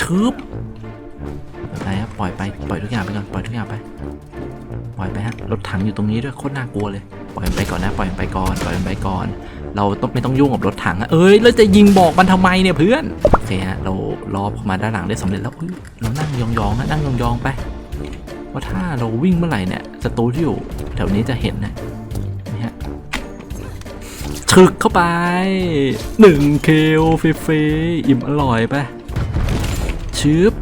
ชึบอะไรครับปล่อยไปปล่อยทุกอย่างไปก่อนปล่อยทุกอย่างไปปล่อยไปฮะรถถังอยู่ตรงนี้ด้วยโคตรน่ากลัวเลยปล่อยมันไปก่อนนะปล่อยมันไปก่อนปล่อยมันไปก่อน เราต้องไม่ต้องยุ่งกับรถถังอะเอ้ยแล้วจะยิงบอกมันทำไมเนี่ยเพื่อนโอเคฮะเราล้อเข้ามาด้านหลังได้สำเร็จแล้วเรานั่งยองๆนะนั่งยองๆไปว่าถ้าเราวิ่งเมื่อไหร่เนี่ยศัตรูที่อยู่แถวนี้จะเห็นนะนี่ฮะฉึกเข้าไปหนึ่งเคลฟรีๆอิ่มอร่อยไป ชืบ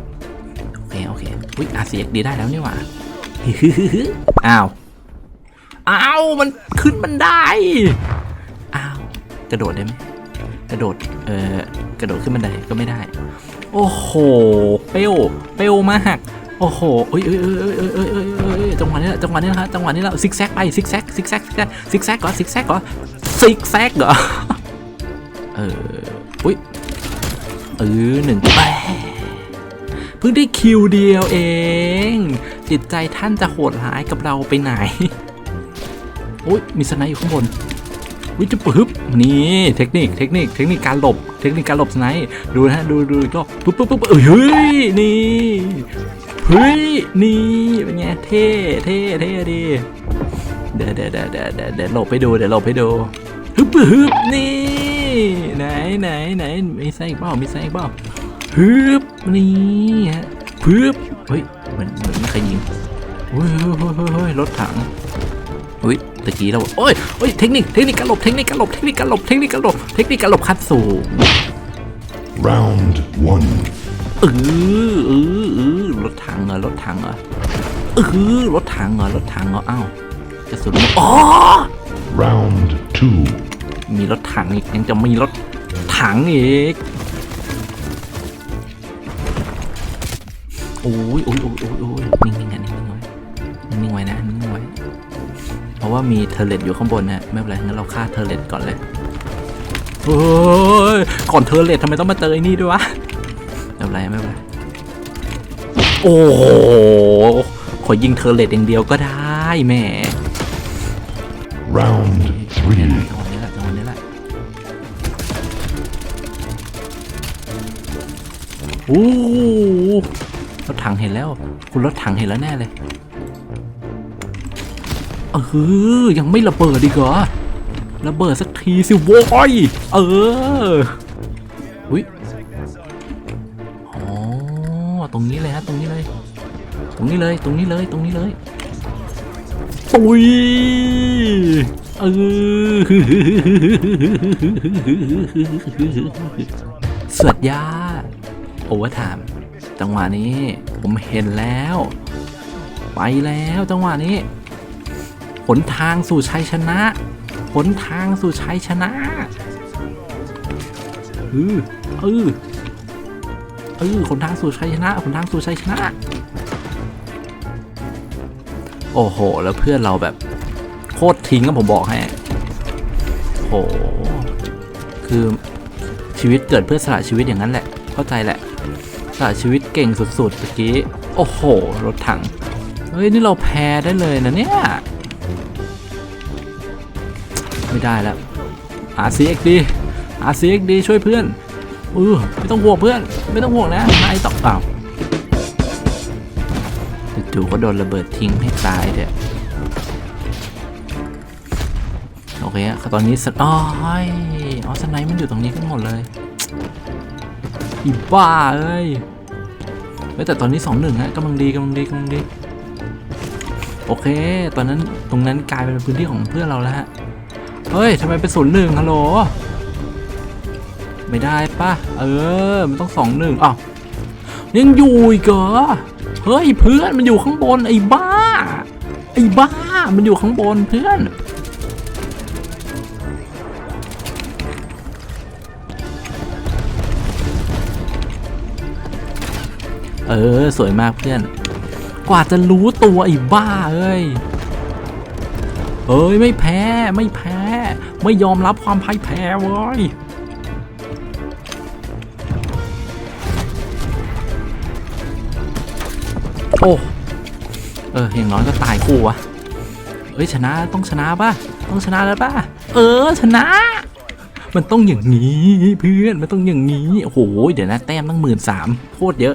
โอเค โอเค อุ้ยอาเสียดีได้แล้วนี่หว่าอ้าว อ้าว มันขึ้นมันได้ อ้าว กระโดดได้ไหมกระโดด เอ่อ กระโดดขึ้นบันไดก็ไม่ได้ โอ้โห เปลวเปลวมากโอ้โหเอ้ยเอ้ยเอ้ยเอ้ยเอ้ยเอ้ยเอ้ยจังหวะนี้จังหวะนี้นะฮะจังหวะนี้แเราซิกแซกไปซิกแซกซิกแซกซิกแซกซิกแซกก่อนซิกแซกก่อนซิกแซกเหรอเออ อุ้ยเออหนึ่งแป พิ่งได้คิวเดียวเอง จิตใจท่านจะโหดร้ายกับเราไปไหนโอ้ยมีสไนด์อยู่ข้างบน วิจะปึ๊บนี่เทคนิคเทคนิคเทคนิคการหลบ เทคนิคการหลบสไนด์ดูนะดูดูก็ปึ๊บปึ๊บปึ๊บเอ้ยเฮ้ยนี่เฮ้ยนี่เป็นไงเท่เท่เท่ดีเดี๋ยวเดี๋ยวเดี๋ยวเดี๋ยวเดี๋ยวหลบไปดูเดี๋ยวหลบไปดูฮึบฮึบนี่ไหนไหนไหนมีไส้อีกเปล่ามีไส้อีกเปล่า ฮึบนี่ฮะฮึบเฮ้ยเหมือนเหมือนใครยิงเฮ้ยเฮ้ยเฮ้ยเฮ้ยรถถังอุ้ยตะกี้เราโอ้ยโอ้ยเทคนิคเทคนิคการหลบเทคนิคการหลบเทคนิคการหลบเทคนิคการหลบเทคนิคการหลบคัดสูง Round one. เออเออเออรถถังเหรอรถถังเหรอเออรถถังเหรอรถถังเหรออ้าวกระสุนหมดอ๋อ Round two. มีรถถังอีกยังจะมีรถถังอีก โอ้ยโอ้ยโอ้ยโอ้ยโอ้ยนิ่งๆนะนิ่งๆไว้นิ่งๆไว้นะนิ่งๆไว้เพราะว่ามีเทอร์เลตอยู่ข้างบนนะไม่เป็นไรงั้นเราฆ่าเทอร์เลตก่อนเลยเฮ้ยก่อนเทอร์เลตทำไมต้องมาเจอไอ้นี่ด้วยวะไม่เป็นไรไม่เป็นไรโอ้โหขอยิงเทอร์เลตอย่างเดียวก็ได้แหม่ Round จั three. งหวะนี้แหละจังหวะนี้แหละโอ้โห รถถังเห็นแล้ว คุณรถถังเห็นแล้วแน่เลยเออยังไม่ระเบิดดีกเหรอระเบิดสักทีสิโว้ยเอออุ้ยอ๋อตรงนี้เลยฮะตรงนี้เลย ตรงนี้เลยตรงนี้เลยตรงนี้เลยตุยเออสวัสยาโอเวอร์ไทม์ จังหวะนี้ ผมเห็นแล้ว ไปแล้วจังหวะนี้ หนทางสู่ชัยชนะ หนทางสู่ชัยชนะเออเออเออหนทางสู่ชัยชนะหนทางสู่ชัยชนะ โอ้โห แล้วเพื่อนเราแบบ โคตรทิ้งก็ผมบอกให้โห คือชีวิตเกิดเพื่อสละชีวิตอย่างนั้นแหละ เข้าใจแหละ สละชีวิตเก่งสุดๆเมื่อกี้ โอ้โห รถถัง เฮ้ย นี่เราแพ้ได้เลยนะเนี่ย ไม่ได้แล้ว RCXD RCXD ช่วยเพื่อนเออไม่ต้องห่วงเพื่อน ไม่ต้องห่วงนะนายตอกเปล่าจู่ๆก็โดนระเบิดทิ้งให้ตายเถอะโอเคอะตอนนี้สอ๋อยอ๋อสไนป์มันอยู่ตรงนี้กันหมดเลย อีบ้าเอ้ยเฮ้ยแต่ตอนนี้สองหนึ่งฮะกำลังดีกำลังดีกำลังดี โอเค ตอนนั้นตรงนั้นกลายเป็นพื้นที่ของเพื่อนเราแล้วฮะ เฮ้ยทำไมเป็นศูนย์หนึ่งฮัลโหล ไม่ได้ปะเออ มันต้องสองหนึ่งอ้าวยังอยู่อีกเหรอ เฮ้ยเพื่อนมันอยู่ข้างบนไอ้บ้า ไอ้บ้า มันอยู่ข้างบนเพื่อน เออ สวยมากเพื่อน กว่าจะรู้ตัวไอ้บ้าเอ้ยเอ้ยไม่แพ้ไม่แพ้ ไม่ยอมรับความพ่ายแพ้เว้ยโอ้เอออย่างน้อยก็ตายคู่วะเอ้ยชนะต้องชนะป่ะต้องชนะแล้วป่ะเออชนะ มันต้องอย่างนี้เพื่อนมันต้องอย่างนี้โอ้โหเดี๋ยวนะแต้มตั้งหมื่นสามโคตรเยอะ